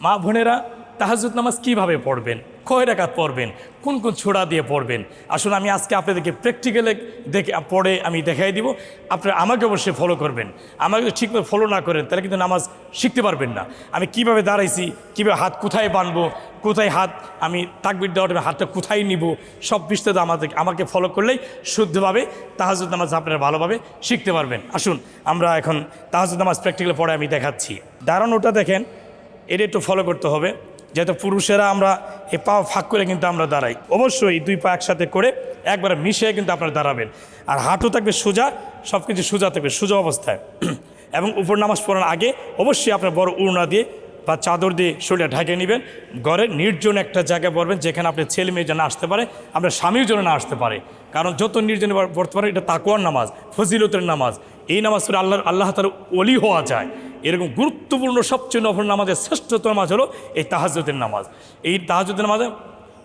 মা বোনেরা তাহাজুদ নামাজ কীভাবে পড়বেন? কয় রাকাত পড়বেন? কোন কোন ছোড়া দিয়ে পড়বেন? আসলে আমি আজকে আপনাদেরকে প্র্যাকটিক্যালে দেখে, পড়ে আমি দেখাই দিব। আপনারা আমাকে অবশ্যই ফলো করবেন। আমাকে যদি ঠিকভাবে ফলো না করেন, তাহলে কিন্তু নামাজ শিখতে পারবেন না। আমি কীভাবে দাঁড়াইছি, কীভাবে হাত কোথায় বানবো, কোথায় হাত আমি তাকবির দেওয়ার টাইমে হাতটা কোথায় নিব, সব বিস্তারিত আমাদের, আমাকে ফলো করলেই শুদ্ধভাবে তাহাজুদ নামাজ আপনারা ভালোভাবে শিখতে পারবেন। আসুন, আমরা এখন তাহাজুদ নামাজ প্র্যাকটিক্যাল পড়ে আমি দেখাচ্ছি। দাঁড়ানোটা দেখেন এটা একটু ফলো করতে হবে যেহেতু পুরুষেরা আমরা এই পা ফাঁক করে কিন্তু আমরা দাঁড়াই। অবশ্যই দুই পা একসাথে করে একবারে মিশে কিন্তু আপনারা দাঁড়াবেন। আর হাঁটু থাকবে সোজা সব কিছু সোজা থাকবে সোজা অবস্থায়। এবং উপর নামাজ পড়ার আগে অবশ্যই আপনার বড় উড়না দিয়ে বা চাদর দিয়ে শরীরটা ঢেকে নেবেন। ঘরে নির্জন একটা জায়গায় পড়বেন যেখানে আপনার ছেলে মেয়ে যেন আসতে পারে আপনার স্বামীর জন্য না আসতে পারে। কারণ যত নির্জনে পড়তে পারে, এটা তাকুয়ার নামাজ, ফজিলতের নামাজ। এই নামাজ পড়ে আল্লাহ আল্লাহ তার অলি হওয়া যায়। এরকম গুরুত্বপূর্ণ সবচেয়ে নফল নামাজের শ্রেষ্ঠতম নামাজ হলো এই তাহাজুদের নামাজ। এই তাহাজুদের নামাজে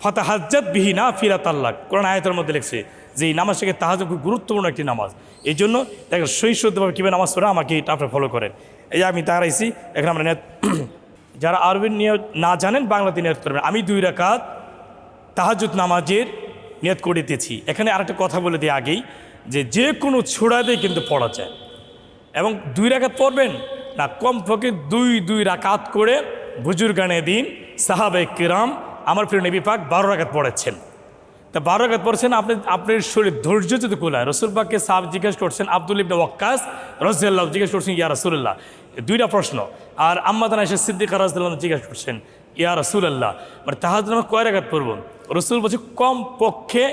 ফাতা হাজ্জাত বিহি না ফিরাত আল্লাহ কোরআন আয়তের মধ্যে লিখছে যে, এই নামাজ নামাজটাকে তাহাজ খুব গুরুত্বপূর্ণ একটি নামাজ। এই জন্য দেখেন, সৈশুদ্ধভাবে কীভাবে নামাজ পড়ে, আমাকে এটা আপনার ফলো করেন। এই আমি দাঁড়াইছি, এখন আমরা যারা আরবি নিয়ত না জানেন বাংলাতে নিয়ত করবেন আমি দুই রাকাত তাহাজুদ নামাজের নিয়ত করিতেছি এখানে আরেকটা কথা বলে দিই আগেই যে যে কোনো ছোড়া দিয়ে কিন্তু পড়া যায়। এবং দুই রাকাত পড়বেন না, কমপক্ষে দুই দুই রাকাত করে বুজুর গানে দিন সাহাবে কিরাম, আমার প্রিয় নবী পাক বারো রাকাত পড়েছেন। তা বারো রাকাত পড়ছেন, আপনি, আপনার শরীর ধৈর্য যদি কোলায় রসুলবাগকে সাহাব জিজ্ঞেস করছেন, আব্দুল ইবনে ওয়াক্কাস রসুল্লাহ জিজ্ঞেস করছেন, ইয়া রসুল্লাহ দুইটা প্রশ্ন। আর আম্মাদান এসে সিদ্দিকা রাজদুল্লাহ জিজ্ঞেস করছেন, ইয়া রসুল্লাহ মানে তাহাজ নামে কয় রাকাত পড়ব? রসুল বলছে কম পক্ষে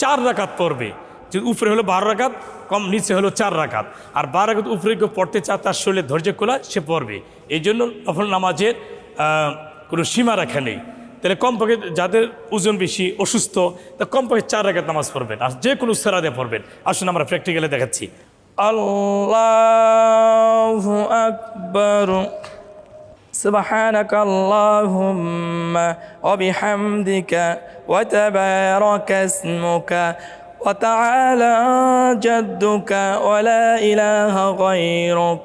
চার রাকাত পড়বে। যে উপরে হলো বারো রাকাত, কম নিচে হলো চার রাকাত। আর বারো রাকাত উপরে কেউ পড়তে চা তার শরীরে ধৈর্য কোলা সে পড়বে। এই জন্য নফল নামাজের কোনো সীমা রাখা নেই। তাহলে কমপক্ষে যাদের ওজন বেশি অসুস্থ তা কমপক্ষে চার রাকাত নামাজ পড়বেন আর যে কোনো সেরা দিয়ে পড়বেন আসুন আমরা প্র্যাকটিক্যালে দেখাচ্ছি الله أكبر سبحانك اللهم وبحمدك وتبارك اسمك وتعالى جدك ولا إله غيرك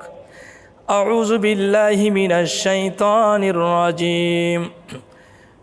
أعوذ بالله من الشيطان الرجيم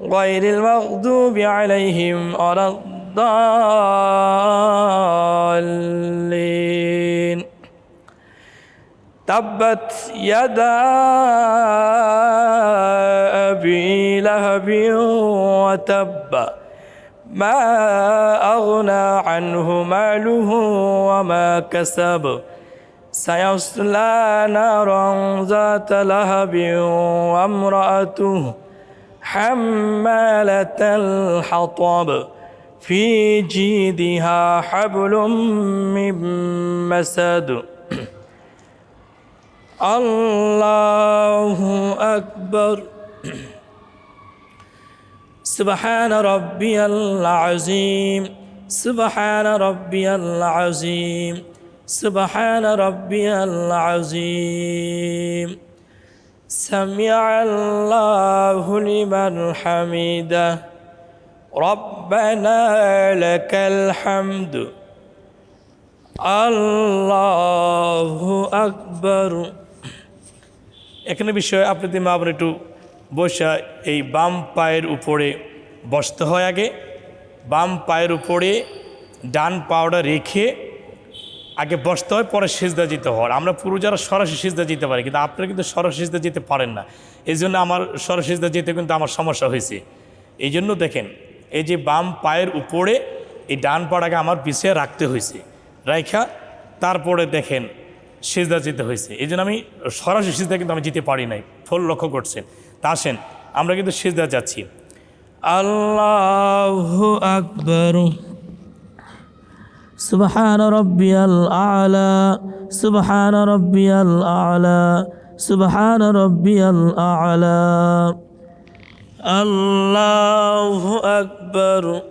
غير المغضوب عليهم ولا الضالين. تبت يدا أبي لهب وتب ما أغنى عنه ماله وما كسب. سيصلى نارا ذات لهب وامرأته حمالة الحطب في جيدها حبل من مسد. الله أكبر. سبحان ربي العظيم. سبحان ربي العظيم. سبحان ربي العظيم. سمع الله لمن حمده ربنا لك الحمد الله أكبر এখানে বিষয়ে আপনাদের মা একটু বসা এই বাম পায়ের উপরে বসতে হয় আগে বাম পায়ের উপরে ডান পাওয়াটা রেখে আগে বসতে হয়, পরে সিজদা যেতে হয়। আমরা পুরো যারা সরাসরি সিজদা যেতে পারি, কিন্তু আপনারা কিন্তু সরাসিজদা যেতে পারেন না। এই জন্য আমার সরাসিজদা যেতে কিন্তু আমার সমস্যা হয়েছে। এই জন্য দেখেন, এই যে বাম পায়ের উপরে এই ডান পাড়াকে আমার পিছিয়ে রাখতে হয়েছে। রাইখা, তারপরে দেখেন, সিজদা যেতে হয়েছে। এই জন্য আমি সরাসরি সিজদা কিন্তু আমি যেতে পারি নাই। ফল লক্ষ্য করছেন। তা আসেন, আমরা কিন্তু সিজদা যাচ্ছি। আল্লাহ আকবর। سبحان ربي الأعلى سبحان ربي الأعلى سبحان ربي الأعلى. الله أكبر.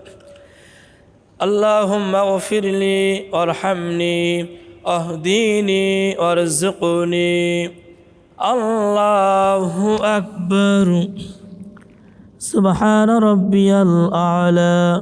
اللهم اغفر لي وارحمني اهديني وارزقني. الله أكبر. سبحان ربي الأعلى.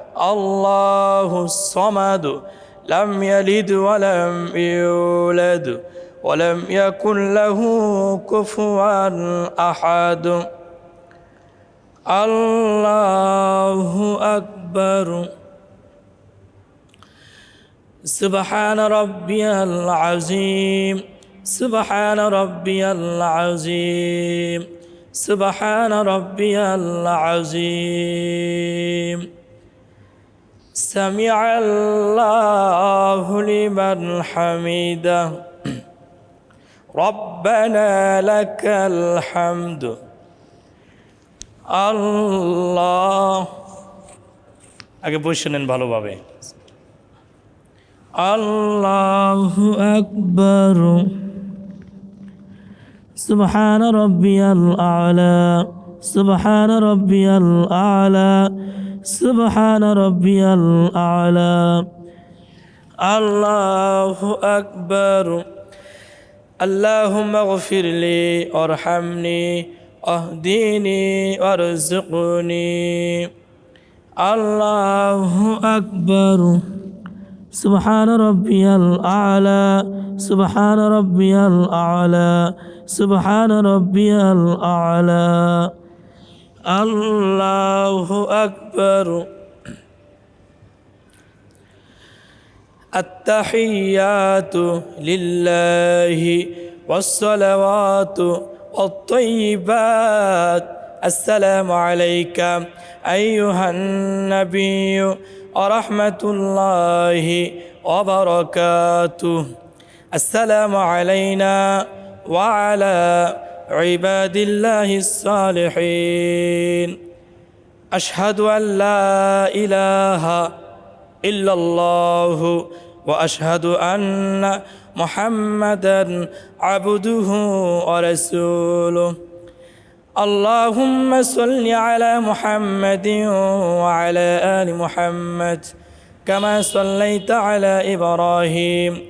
الله الصمد لم يلد ولم يولد ولم يكن له كفوا أحد. الله أكبر. سبحان ربي العظيم. سبحان ربي العظيم. سبحان ربي العظيم. سمع الله لمن حمده ربنا لك الحمد الله আগে বসে নেন ভালোভাবে الله أكبر سبحان ربي الأعلى سبحان ربي الأعلى سبحان ربي الأعلى. الله أكبر. اللهم اغفر لي وارحمني اهديني وارزقني الله أكبر. سبحان ربي الأعلى سبحان ربي الأعلى سبحان ربي الأعلى. الله أكبر التحيات لله والصلوات والطيبات السلام عليك أيها النبي ورحمة الله وبركاته السلام علينا وعلى عباد الله الصالحين أشهد أن لا إله إلا الله وأشهد أن محمدا عبده ورسوله اللهم صل على محمد وعلى آل محمد كما صليت على إبراهيم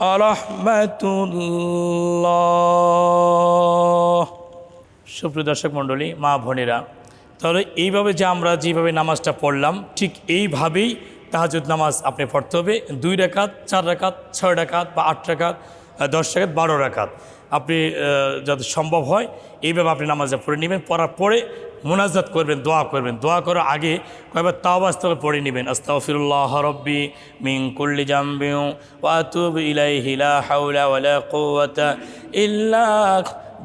আরহামতুল্লাহ। সুপ্রিয় দর্শক মণ্ডলী, মা ভনেরা তাহলে এইভাবে যে আমরা যেভাবে নামাজটা পড়লাম, ঠিক এইভাবেই তাহাজুদ নামাজ আপনি পড়তে হবে। দুই রেখাত চার রেখাত ছয় রেখাত বা আট রেখাত দশ রেখাত বারো রেখাত আপনি যাতে সম্ভব হয়, এইভাবে আপনি নামাজটা পড়ে নেবেন। পড়ার পরে মোনাজাত করবেন, দোয়া করবেন। দোয়া করার আগে কয়েকবার তাওবাস্তবে পড়ে নেবেন। আস্তাফিরুল্লাহ রব্বি মিং কুল্লি জাম্বিউ ওয়াতুব ইলাই হিলা হাউলা ওয়ালা কুওয়াতা ইল্লা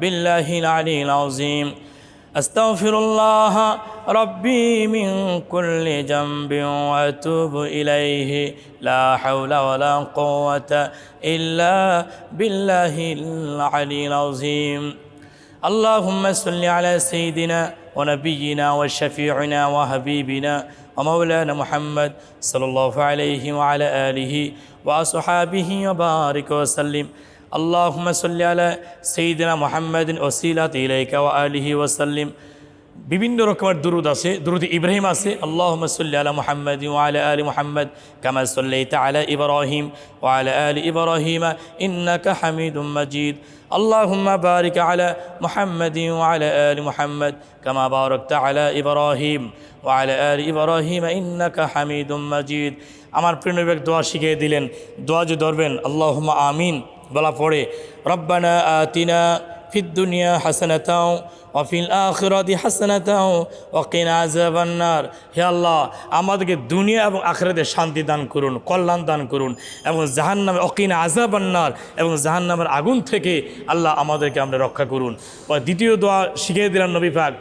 বিল্লাহিল আলিল আযীম। أستغفر الله ربي من كل جنب وأتوب إليه لا حول ولا قوة إلا بالله العلي العظيم اللهم صل على سيدنا ونبينا وشفيعنا وحبيبنا ومولانا محمد صلى الله عليه وعلى آله وأصحابه وبارك وسلم. اللهم صل على سيدنا محمد وسيلة إليك وآله وسلم. বিভিন্ন রকমের দুরুদ আছে দুরুদ ইব্রাহিম আছে আল্লাহ সাল্লি আলা মুহাম্মদ ওয়ালা আলি মুহাম্মদ কামা সাল্লাইতা আলা ইব্রাহিম ওয়ালা আলি ইব্রাহিম ইন্নাকা হামিদুম মাজিদ اللهم بارك على محمد وعلى آل محمد كما باركت على إبراهيم وعلى آل إبراهيم إنك حميد مجيد আমার প্রিয় নবী এক দোয়া শিখিয়ে দিলেন দোয়া যে ধরবেন আল্লাহুম্মা আমিন বলা পড়ে রব্বানা আতিনা ফিদ দুনিয়া হাসানাতাও ওয়াফিল আখিরাতি হাসানাতাও ওয়াকিনা আযাবান্নার হে আল্লাহ, আমাদেরকে দুনিয়া এবং আখিরাতে শান্তি দান করুন, কল্যাণ দান করুন এবং জাহান্নামে অকিনা আযাবান্নার এবং জাহান্নামের আগুন থেকে আল্লাহ আমাদেরকে আমরা রক্ষা করুন। দ্বিতীয় দোয়া শিখিয়ে দিলেন নবী পাক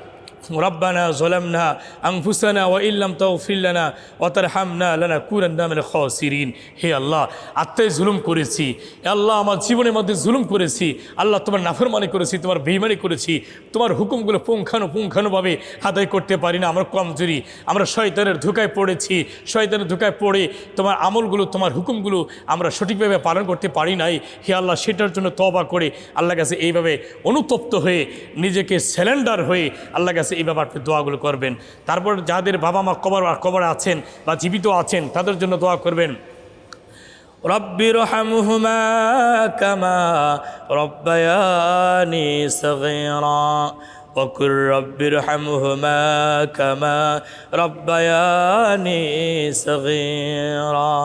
ربنا ظلمنا أنفسنا وإن لم تغفر لنا وترحمنا لنكونن من الخاسرين হে আল্লাহ আত্মায় জুলুম করেছি হে আল্লাহ আমার জীবনের মধ্যে জুলুম করেছি আল্লাহ তোমার নাফরমানি করেছি তোমার বেইমানি করেছি তোমার হুকুমগুলো পুঙ্খানু পুঙ্খানুভাবে আদায় করতে পারি না আমরা কমজোরি আমরা শয়তানের ধোকায় পড়েছি শয়তানের ধোকায় পড়ে তোমার আমলগুলো তোমার হুকুমগুলো আমরা সঠিকভাবে পালন করতে পারি নাই হে আল্লাহ সেটার জন্য তবা করে আল্লাহ কাছে এইভাবে অনুতপ্ত হয়ে নিজেকে স্যালেন্ডার হয়ে আল্লাহ কাছে এইভাবে আপনি দোয়াগুলো করবেন তারপর যাদের বাবা মা কবর কবর আছেন বা জীবিত আছেন তাদের জন্য দোয়া করবেন رب ارحمهما كما ربياني صغيرا وقل رب ارحمهما كما ربياني صغيرا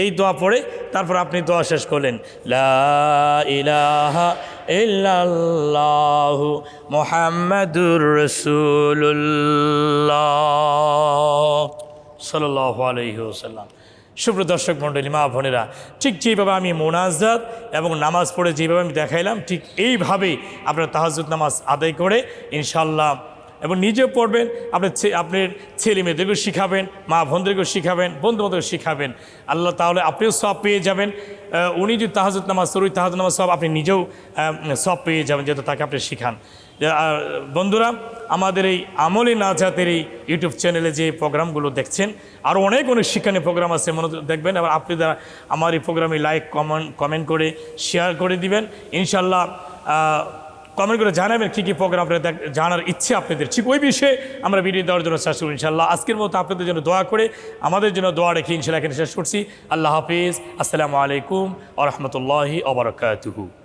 এই দোয়া পড়ে তারপর আপনি দোয়া শেষ করলেন, লা ইলাহা ইল্লাল্লাহু মুহাম্মাদুর রাসূলুল্লাহ। সাল্লাহ আলহিহসাল্লাম সুপ্র দর্শক মণ্ডলী, মা বোনেরা, ঠিক যেভাবে আমি মোনাজাত এবং নামাজ পড়ে যেভাবে আমি দেখাইলাম, ঠিক এইভাবেই আপনার তাহাজুদ নামাজ আদায় করে ইনশাল্লাহ এবং নিজেও পড়বেন, আপনার ছে- আপনার ছেলে মেয়েদেরকেও শিখাবেন, মা বোনদেরকেও শিখাবেন বন্ধু বান্ধবকে শিখাবেন। আল্লাহ তাহলে আপনিও সব পেয়ে যাবেন। উনি যদি তাহাজুদ নামাজ সরুই তাহাজুদ নামাজ সব আপনি নিজেও সব পেয়ে যাবেন যেহেতু তাকে আপনি শিখান। বন্ধুরা, আমাদের এই আমলি নাজাতের এই ইউটিউব চ্যানেলে যে প্রোগ্রামগুলো দেখছেন আরও অনেক অনেক শিক্ষণীয় প্রোগ্রাম আছে, মনে দেখবেন। আবার আপনি যারা আমার এই প্রোগ্রামে লাইক কমেন্ট কমেন্ট করে শেয়ার করে দিবেন। ইনশাল্লাহ কমেন্ট করে জানাবেন কী কী প্রোগ্রাম আপনারা জানার ইচ্ছে আপনাদের। ঠিক ওই বিষয়ে আমরা ভিডিও দেওয়ার জন্য চেষ্টা করি ইনশাল্লাহ আজকের মতো আপনাদের জন্য দোয়া করে, আমাদের জন্য দোয়া রেখে ইনশাল্লাহ এখানে শেষ করছি। আল্লাহ হাফিজ। আসসালামু আলাইকুম আ রহমতুল্লাহি আবরকাতুহু